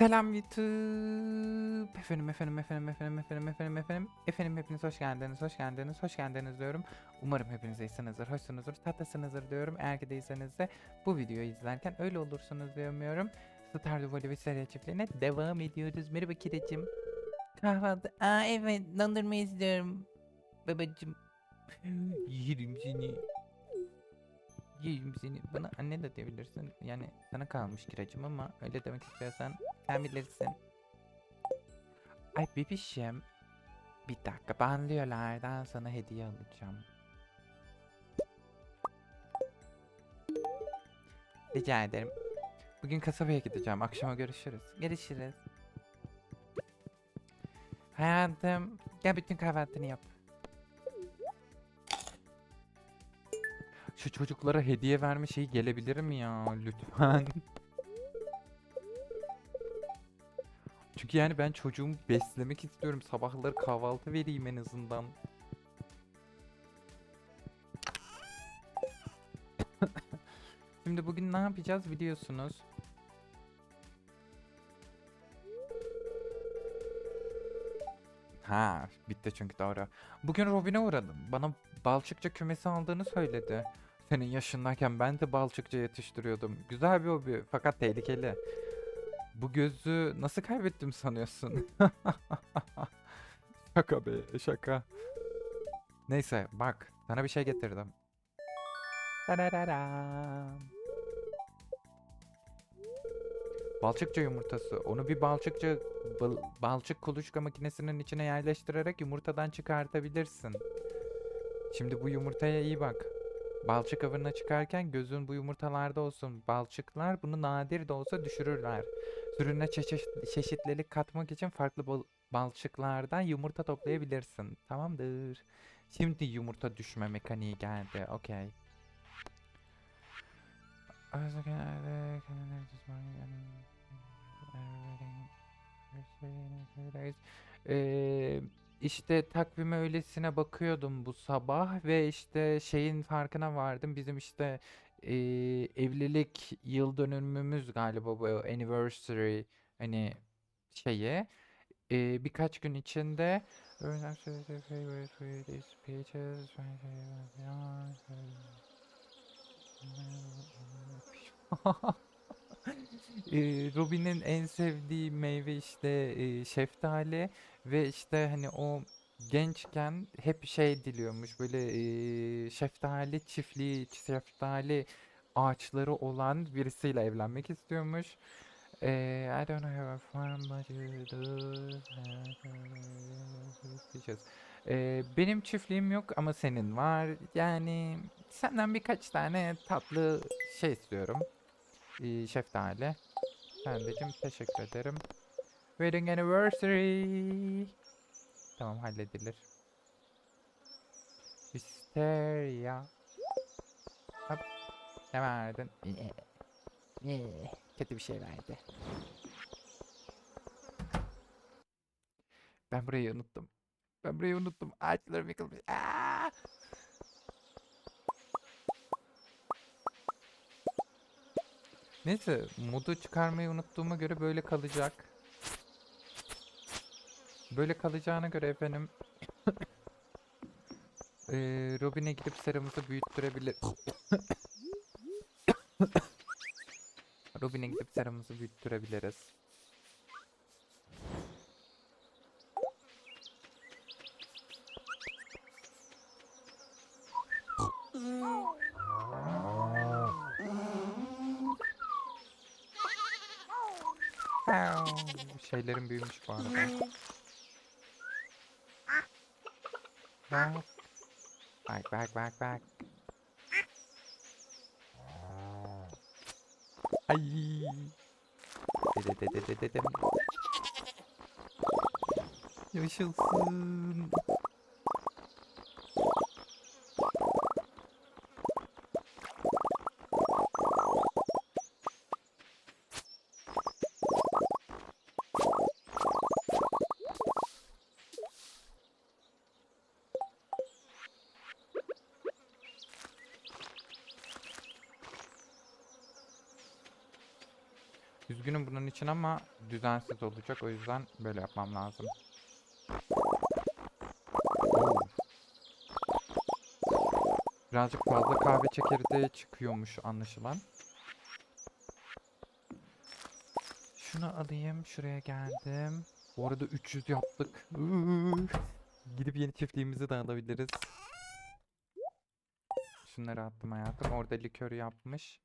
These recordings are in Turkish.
Selam YouTube. Efendim efendim efendim efendim efendim efendim efendim. Efendim hepiniz hoş geldiniz, hoş geldiniz, hoş geldiniz diyorum. Umarım hepiniz iyisinizdir, hoşsunuzdur, tatlısınızdır diyorum. Eğer ki değilseniz de bu videoyu izlerken öyle olursunuz diyorum. Stardew Valley ve Seriya çiftliğine devam ediyoruz. Merhaba Kirecim. Kahvaltı. Aa evet dondurma istiyorum. Babacım. Yerim seni. Seni. Bana anne de diyebilirsin. Yani sana kalmış kiracım ama öyle demek istiyorsan sen bilirsin. Ay bebişim. Bir dakika banliyölerden sana hediye alacağım. Rica ederim. Bugün kasabaya gideceğim. Akşama görüşürüz. Görüşürüz. Hayatım gel bütün kahvaltını yap. Şu çocuklara hediye verme şeyi gelebilir mi ya lütfen? Çünkü yani ben çocuğumu beslemek istiyorum. Sabahları kahvaltı vereyim en azından. Şimdi bugün ne yapacağız biliyorsunuz. Ha, bitti çünkü doğru. Bugün Robin'e uğradım. Bana balçıkça kümesi aldığını söyledi. Senin yaşındayken ben de balçıkça yetiştiriyordum. Güzel bir hobi fakat tehlikeli. Bu gözü nasıl kaybettim sanıyorsun? şaka be, şaka. Neyse bak, sana bir şey getirdim. Balçıkça yumurtası. Onu bir balçıkça bal- balçık kuluçka makinesinin içine yerleştirerek yumurtadan çıkartabilirsin. Şimdi bu yumurtaya iyi bak. Balçık avına çıkarken gözün bu yumurtalarda olsun. Balçıklar bunu nadir de olsa düşürürler. Sürüne çeşit- çeşitlilik katmak için farklı bal- balçıklardan yumurta toplayabilirsin. Tamamdır. Şimdi yumurta düşme mekaniği geldi. Okey. Arzu işte takvime öylesine bakıyordum bu sabah ve işte şeyin farkına vardım. Bizim işte eee, evlilik yıl dönümümüz galiba bu anniversary hani şeyi. Eee, birkaç gün içinde Robin'in en sevdiği meyve işte şeftali ve işte hani o gençken hep şey diliyormuş böyle eee, şeftali çiftliği, şeftali ağaçları olan birisiyle evlenmek istiyormuş. Eee, I don't have a farm but you do Eee, benim çiftliğim yok ama senin var. Yani senden birkaç tane tatlı şey istiyorum. Eee, şeftali. Sendeciğim teşekkür ederim. Wedding anniversary. Tamam halledilir. Hysteria. Hop. Ne verdin? Kötü bir şey verdi. Ben burayı unuttum. Ben burayı unuttum. Ağaçlarım yıkılmış. Aa! Neyse modu çıkarmayı unuttuğuma göre böyle kalacak. Böyle kalacağına göre efendim eee Robin'e gidip seramızı büyüttürebilir. Robin'e gidip seramızı büyüttürebiliriz. Şeylerin büyümüş bu arada. Bak. Bak bak bak bak. Ay. Dede dede dede dede. Yaşasın. İçin ama düzensiz olacak. O yüzden böyle yapmam lazım. Birazcık fazla kahve çekirdeği çıkıyormuş anlaşılan. Şunu alayım. Şuraya geldim. Bu arada 300 yaptık. Gidip yeni çiftliğimizi de alabiliriz. Şunları attım hayatım. Orada likör yapmış.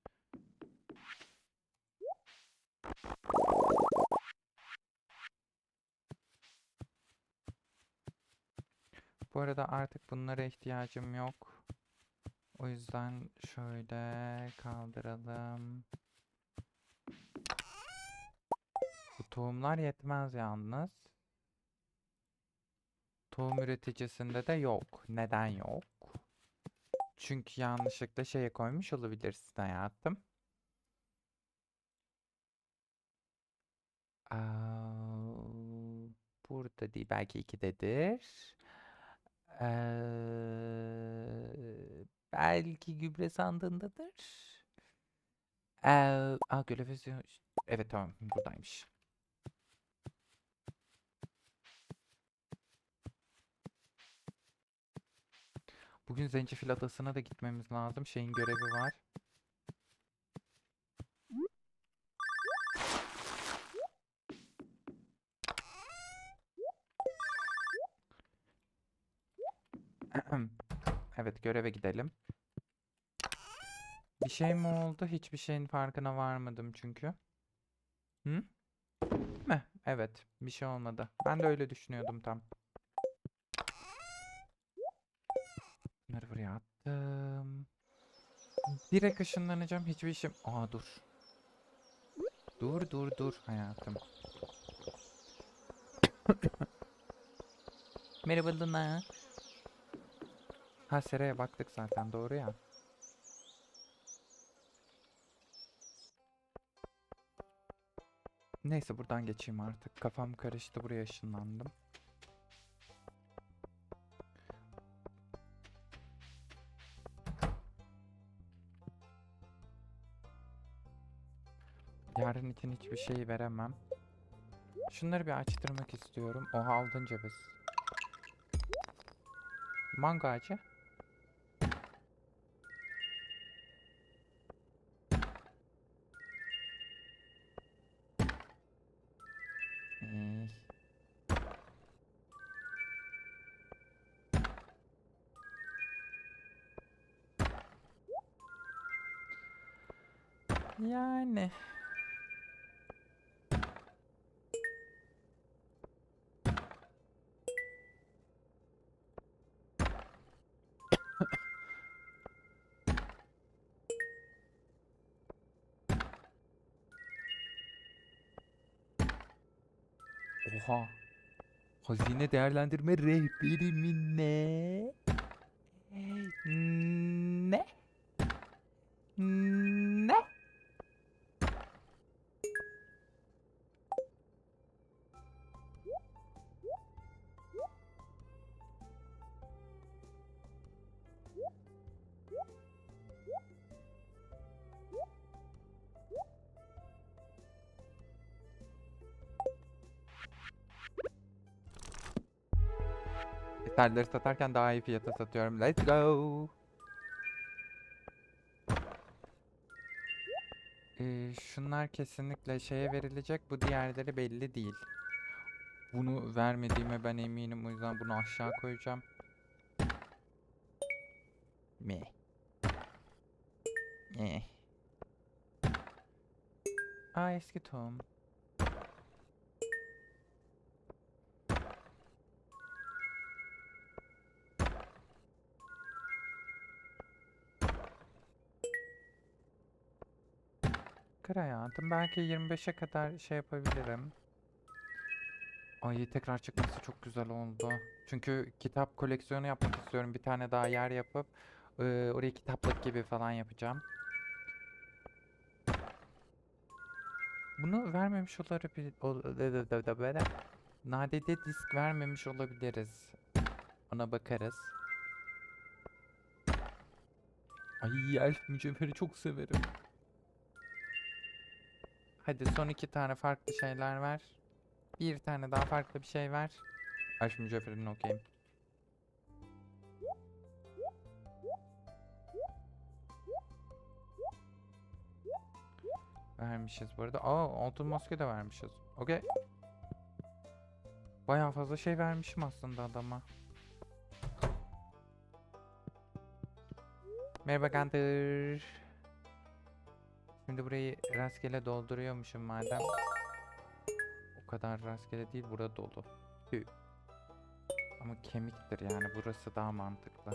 Bu arada artık bunlara ihtiyacım yok. O yüzden şöyle kaldıralım. Bu tohumlar yetmez yalnız. Tohum üreticisinde de yok. Neden yok? Çünkü yanlışlıkla şeye koymuş olabilirsin hayatım. Burada değil belki ikidedir. Eee, belki gübre sandığındadır. Eee, aa, görev Evet tamam buradaymış. Bugün Zencefil Adası'na da gitmemiz lazım. Şeyin görevi var. Evet göreve gidelim. Bir şey mi oldu? Hiçbir şeyin farkına varmadım çünkü. Hı? Mi? Evet. Bir şey olmadı. Ben de öyle düşünüyordum tam. Bunları buraya attım. Direkt ışınlanacağım. Hiçbir işim... Aa dur. Dur dur dur hayatım. Merhaba Luna. Ha Sera'ya baktık zaten doğru ya. Neyse buradan geçeyim artık. Kafam karıştı buraya ışınlandım. Yarın için hiçbir şey veremem. Şunları bir açtırmak istiyorum. Oha aldın ceviz. Mango ağacı. Oha. Hazine değerlendirme rehberi mi Eserleri satarken daha iyi fiyata satıyorum. Let's go. Ee, şunlar kesinlikle şeye verilecek. Bu diğerleri belli değil. Bunu vermediğime ben eminim. O yüzden bunu aşağı koyacağım. Me. Me. Aa eski tohum. Kır hayatım. Belki 25'e kadar şey yapabilirim. Ay tekrar çıkması çok güzel oldu. Çünkü kitap koleksiyonu yapmak istiyorum. Bir tane daha yer yapıp e, oraya kitaplık gibi falan yapacağım. Bunu vermemiş olabilir. ol- Nadide disk vermemiş olabiliriz. Ona bakarız. Ay elf mücevheri çok severim. Hadi son iki tane farklı şeyler ver. Bir tane daha farklı bir şey ver. Aç mücevherini okuyayım. Vermişiz bu arada. Aa altın maske de vermişiz. Okey. Bayağı fazla şey vermişim aslında adama. Merhaba Gunter. Şimdi burayı rastgele dolduruyormuşum madem. O kadar rastgele değil burada dolu. Tüh. Ama kemiktir yani burası daha mantıklı.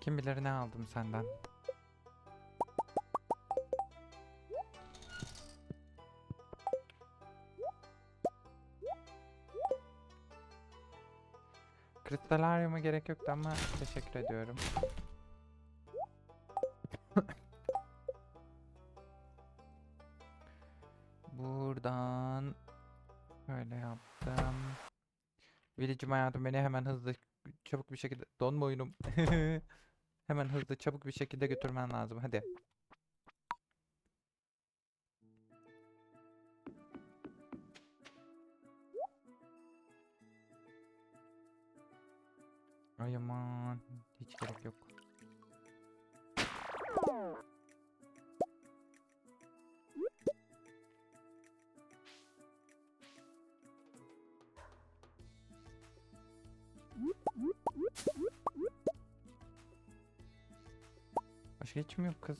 Kim bilir ne aldım senden. Kristalaryuma gerek yoktu ama teşekkür ediyorum. Buradan böyle yaptım. Village'im hayatım beni hemen hızlı çabuk bir şekilde donma oyunum. hemen hızlı çabuk bir şekilde götürmen lazım hadi. Başka kız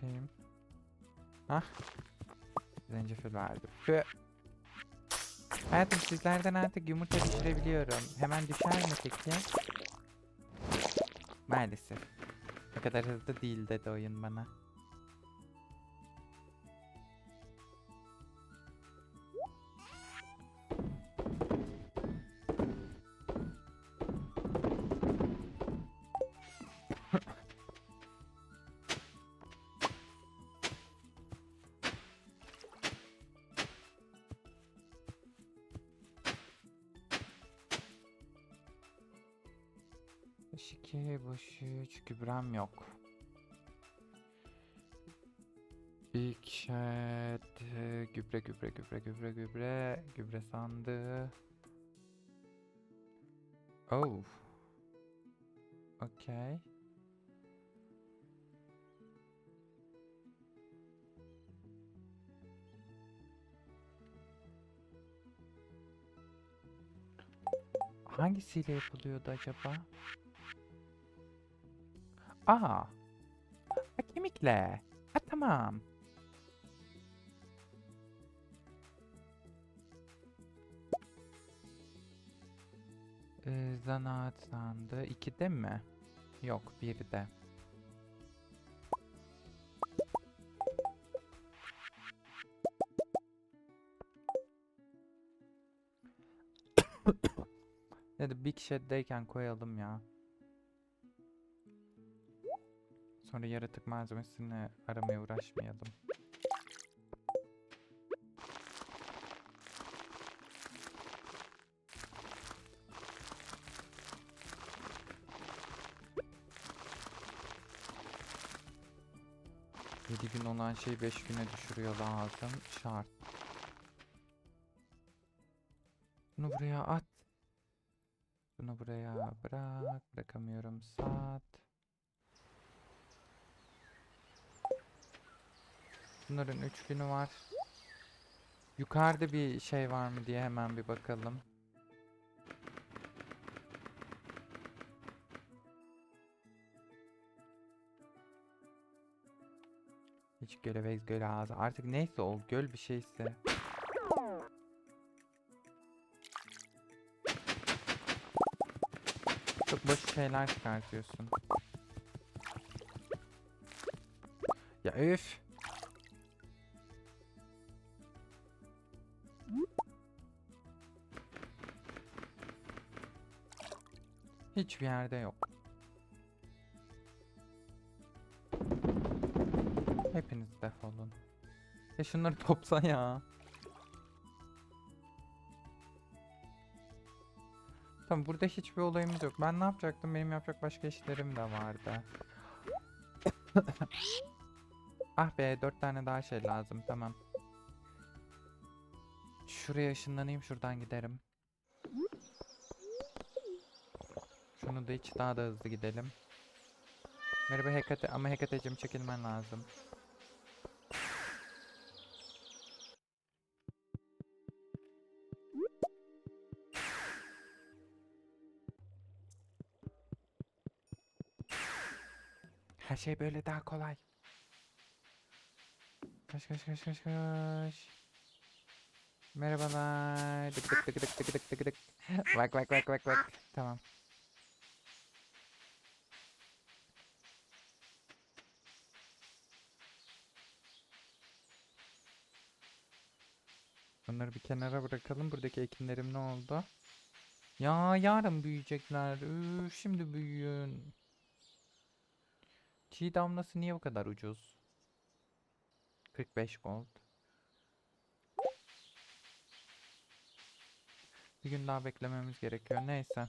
şeyim? Hah. Zencefil verdim. Tüh. Hayatım sizlerden artık yumurta düşürebiliyorum. Hemen düşer mi peki? Maalesef. O kadar hızlı değil dedi oyun bana. Boş iki, boş üç, gübrem yok. Shed, e, gübre, gübre, gübre, gübre, gübre, gübre sandığı. Oh. Okay. Hangisiyle yapılıyordu acaba? Aa. Ha, kemikle. Ha, tamam. Ee, zanaat sandığı. İkide mi? Yok, birde. Ya da Big Shed'deyken koyalım ya. Sonra yaratık malzemesini aramaya uğraşmayalım. Yedi gün olan şey 5 güne düşürüyor lazım. Şart. Bunu buraya at. Bunu buraya bırak. Bırakamıyorum. Sat. Bunların 3 günü var. Yukarıda bir şey var mı diye hemen bir bakalım. Hiç göleveyiz göl ağzı. Artık neyse o göl bir şeyse. Çok boş şeyler çıkartıyorsun. Ya öf. Hiçbir yerde yok. Hepiniz Ya şunları topla ya. Tamam burada hiçbir olayımız yok. Ben ne yapacaktım? Benim yapacak başka işlerim de vardı. ah be dört tane daha şey lazım. Tamam. Şuraya ışınlanayım şuradan giderim. Şunu da iç daha da hızlı gidelim. Merhaba Hekate ama Hekate'cim çekilmen lazım. Her şey böyle daha kolay. Kaç kaç kaç kaç kaç. Merhabalar. Dık dık dık dık dık dık dık. Vak vak vak vak vak. Tamam. Bunları bir kenara bırakalım. Buradaki ekinlerim ne oldu? Ya yarın büyüyecekler. Üf, şimdi büyüyün. Çiğ damlası niye bu kadar ucuz? 45 gold. Bir gün daha beklememiz gerekiyor. Neyse.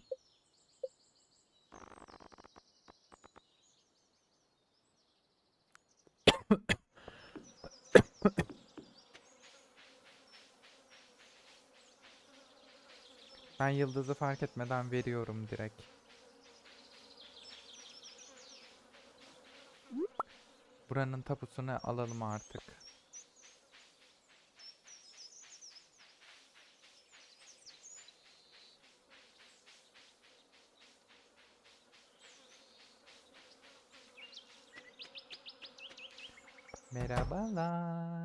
Ben yıldızı fark etmeden veriyorum direkt. Buranın tapusunu alalım artık. Merhabalar.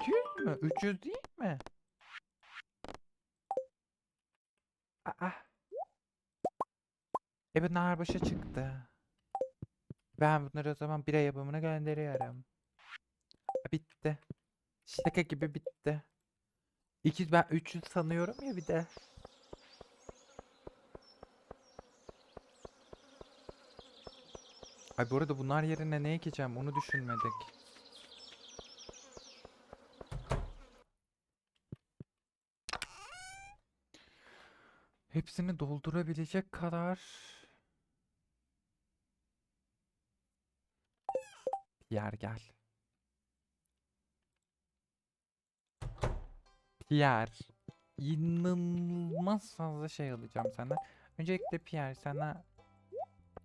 İki yüz mü? 300 değil mi? Aa. E bu narbaşa çıktı. Ben bunları o zaman bira yapımına gönderiyorum. Bitti. Şaka gibi bitti. 200 ben 300 sanıyorum ya bir de. Ay bu arada bunlar yerine ne ekeceğim onu düşünmedik. Hepsini doldurabilecek kadar yer gel. Pierre. İnanılmaz fazla şey alacağım senden. Öncelikle Pierre sana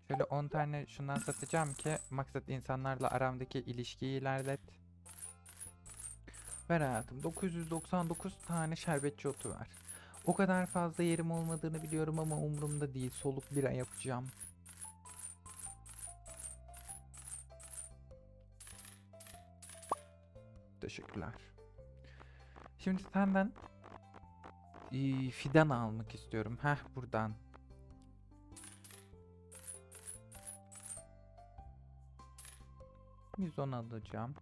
şöyle 10 tane şundan satacağım ki maksat insanlarla aramdaki ilişkiyi ilerlet. Ver hayatım 999 tane şerbetçi otu ver. O kadar fazla yerim olmadığını biliyorum ama umurumda değil. Soluk bira yapacağım. Teşekkürler. Şimdi senden eee, fidan almak istiyorum. Heh buradan. Mizon alacağım.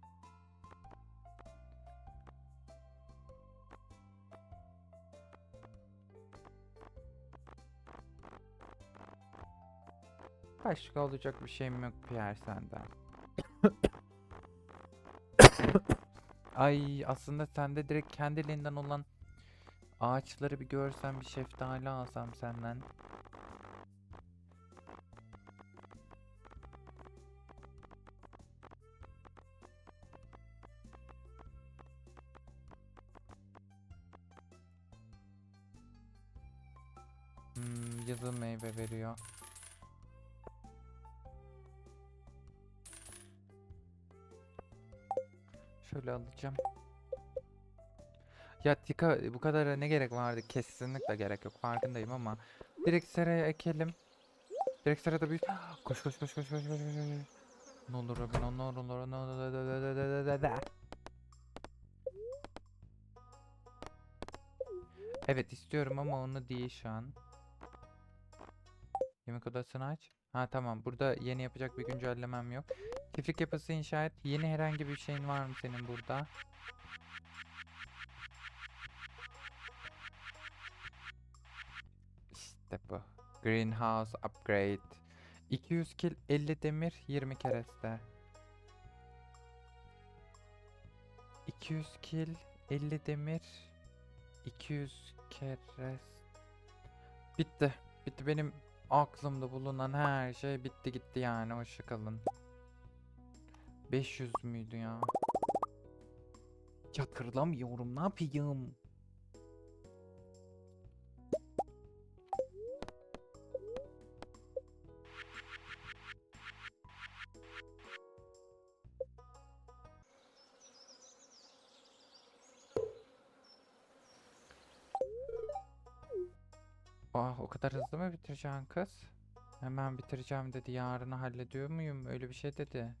Başka olacak bir şeyim yok Pierre senden. Ay aslında sende direkt kendiliğinden olan ağaçları bir görsem bir şeftali alsam senden. Şöyle alacağım. Ya Tika bu kadara ne gerek vardı? Kesinlikle gerek yok. Farkındayım ama direkt seraya ekelim. Direkt serada bir koş koş koş koş koş koş koş. Ne olur Robin ne olur ne olur ne olur. Evet istiyorum ama onu değil şu an. Yemek odasını aç. Ha tamam burada yeni yapacak bir güncellemem yok. Çiftlik yapısı inşa et. Yeni herhangi bir şeyin var mı senin burada? step bu. Greenhouse upgrade. 200 kil 50 demir 20 kereste. 200 kil 50 demir 200 keres. Bitti. Bitti benim aklımda bulunan her şey bitti gitti yani hoşça kalın. 500 müydü ya? Hatırlamıyorum ne yapayım? Ah o kadar hızlı mı bitireceksin kız? Hemen bitireceğim dedi. Yarını hallediyor muyum? Öyle bir şey dedi.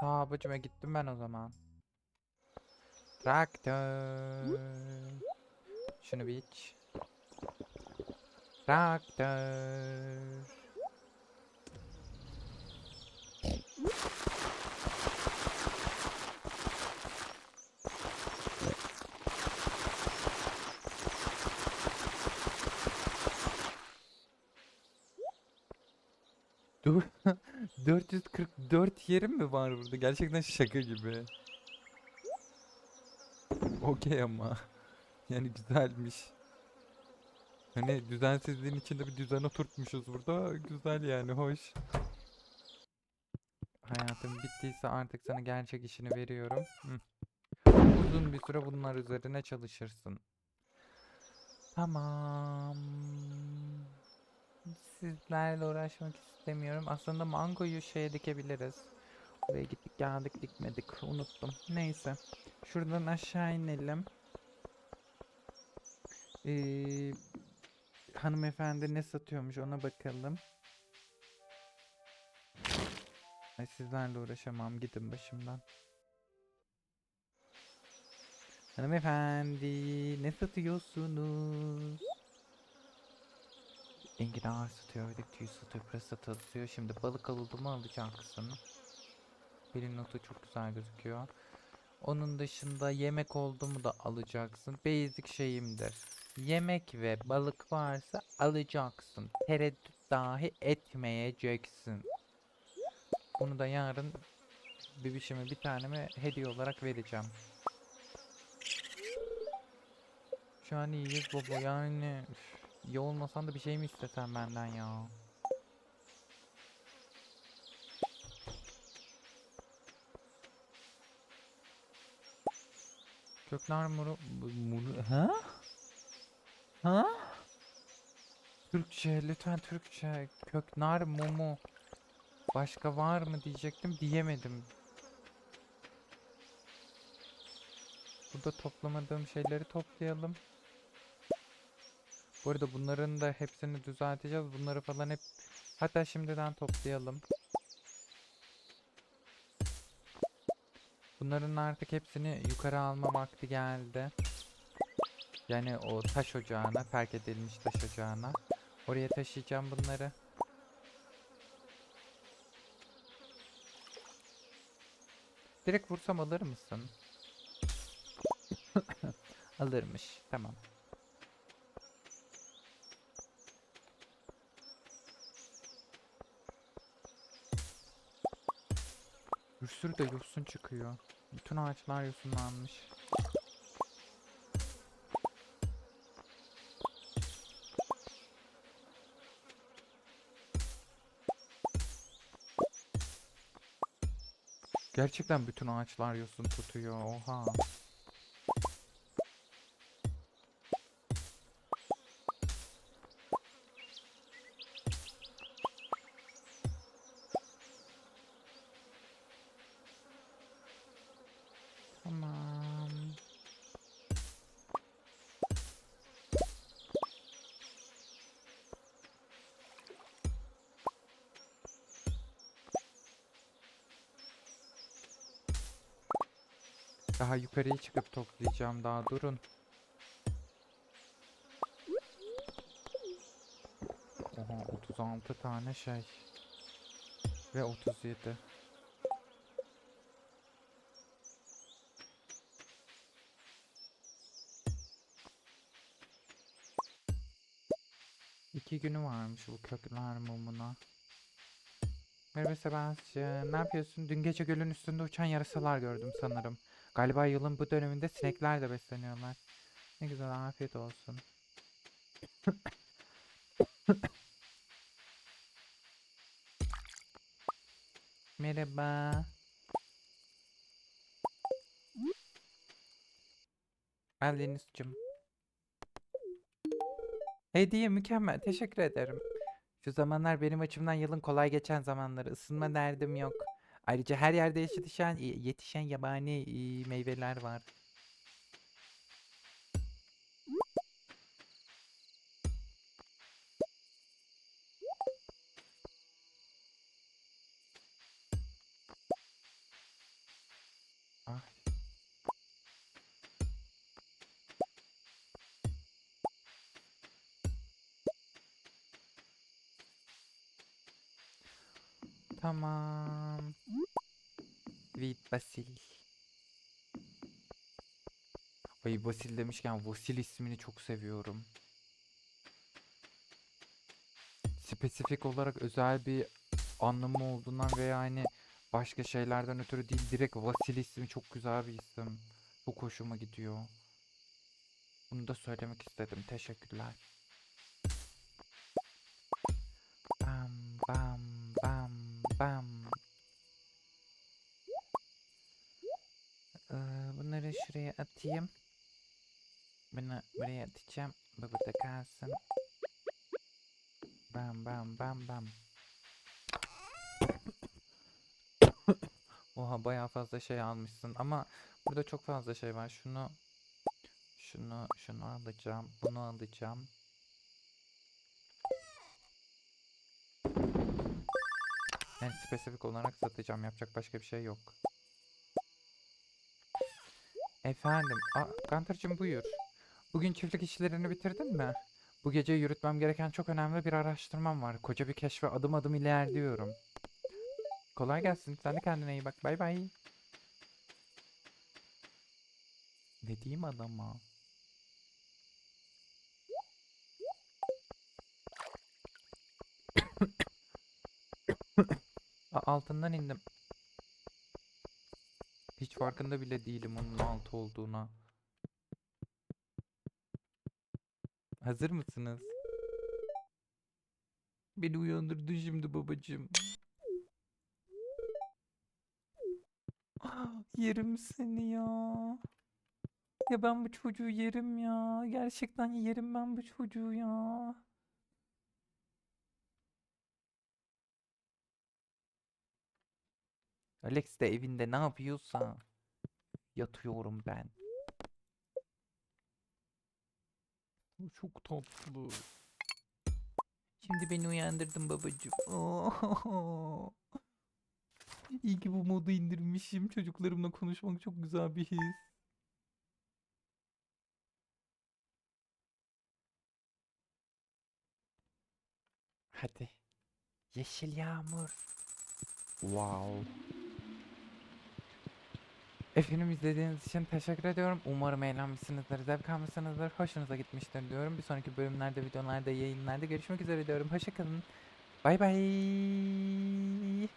Ta bacıma gittim ben o zaman. Traktör. Şunu bir iç. Traktör. Dur. 444 yerim mi var burada? Gerçekten şaka gibi. Okey ama. Yani güzelmiş. Hani düzensizliğin içinde bir düzen oturtmuşuz burada. Güzel yani hoş. Hayatım bittiyse artık sana gerçek işini veriyorum. Hı. Uzun bir süre bunlar üzerine çalışırsın. Tamam. Sizlerle uğraşmak istemiyorum. Aslında mangoyu şeye dikebiliriz. Buraya gittik geldik dikmedik. Unuttum. Neyse. Şuradan aşağı inelim. Ee, hanımefendi ne satıyormuş ona bakalım. Ay sizlerle uğraşamam. Gidin başımdan. Hanımefendi ne satıyorsunuz? Enginar satıyor, ördek tüyü satıyor, pırasa satıyor. Şimdi balık alıldı mı alacaksın. Bilin notu çok güzel gözüküyor. Onun dışında yemek oldu mu da alacaksın. Basic şeyimdir. Yemek ve balık varsa alacaksın. Tereddüt dahi etmeyeceksin. Bunu da yarın bebişime bir taneme hediye olarak vereceğim. Şu an iyiyiz baba yani. üf, iyi olmasan da bir şey mi istesen benden ya? Kökler muru... muru... Ha? Ha? Türkçe, lütfen Türkçe. Köknar mumu. Başka var mı diyecektim, diyemedim. Burada toplamadığım şeyleri toplayalım. Bu arada bunların da hepsini düzelteceğiz. Bunları falan hep hatta şimdiden toplayalım. Bunların artık hepsini yukarı alma vakti geldi. Yani o taş ocağına, terk edilmiş taş ocağına. Oraya taşıyacağım bunları. Direkt vursam alır mısın? Alırmış. Tamam. Bir sürü de yosun çıkıyor. Bütün ağaçlar yosunlanmış. Gerçekten bütün ağaçlar yosun tutuyor. Oha. Daha yukarıya çıkıp toplayacağım daha durun. Oha 36 tane şey. Ve 37. İki günü varmış bu kökler mumuna. Merhaba Sebastian. Ne yapıyorsun? Dün gece gölün üstünde uçan yarasalar gördüm sanırım. Galiba yılın bu döneminde sinekler de besleniyorlar. Ne güzel afiyet olsun. Merhaba. Al Denizciğim. Hediye mükemmel. Teşekkür ederim. Şu zamanlar benim açımdan yılın kolay geçen zamanları. Isınma derdim yok. Ayrıca her yerde yetişen, yetişen yabani meyveler var. Basil. Ay Basil demişken Vasil ismini çok seviyorum. Spesifik olarak özel bir anlamı olduğundan veya hani başka şeylerden ötürü değil direkt Vasil ismi çok güzel bir isim. Çok hoşuma gidiyor. Bunu da söylemek istedim. Teşekkürler. Atayım. Bunu buraya atacağım. Bu burada kalsın. Bam bam bam bam. Oha bayağı fazla şey almışsın ama burada çok fazla şey var. Şunu şunu şunu alacağım. Bunu alacağım. Yani spesifik olarak satacağım. Yapacak başka bir şey yok. Efendim. Gunter'cığım buyur. Bugün çiftlik işlerini bitirdin mi? Bu gece yürütmem gereken çok önemli bir araştırmam var. Koca bir keşfe adım adım ilerliyorum. Kolay gelsin. Sen de kendine iyi bak. Bay bay. Ne diyeyim adama? A- Altından indim. Farkında bile değilim onun altı olduğuna. Hazır mısınız? Beni uyandırdı şimdi babacığım. Ah, Yerim seni ya. Ya ben bu çocuğu yerim ya. Gerçekten yerim ben bu çocuğu ya. Alex de evinde ne yapıyorsa yatıyorum ben. Bu Çok tatlı. Şimdi beni uyandırdın babacığım. Oh. İyi ki bu modu indirmişim. Çocuklarımla konuşmak çok güzel bir his. Hadi. Yeşil yağmur. Wow. Efendim izlediğiniz için teşekkür ediyorum. Umarım eğlenmişsinizdir, zevk almışsınızdır, hoşunuza gitmiştir diyorum. Bir sonraki bölümlerde, videolarda, yayınlarda görüşmek üzere diyorum. Hoşçakalın. Bay bay.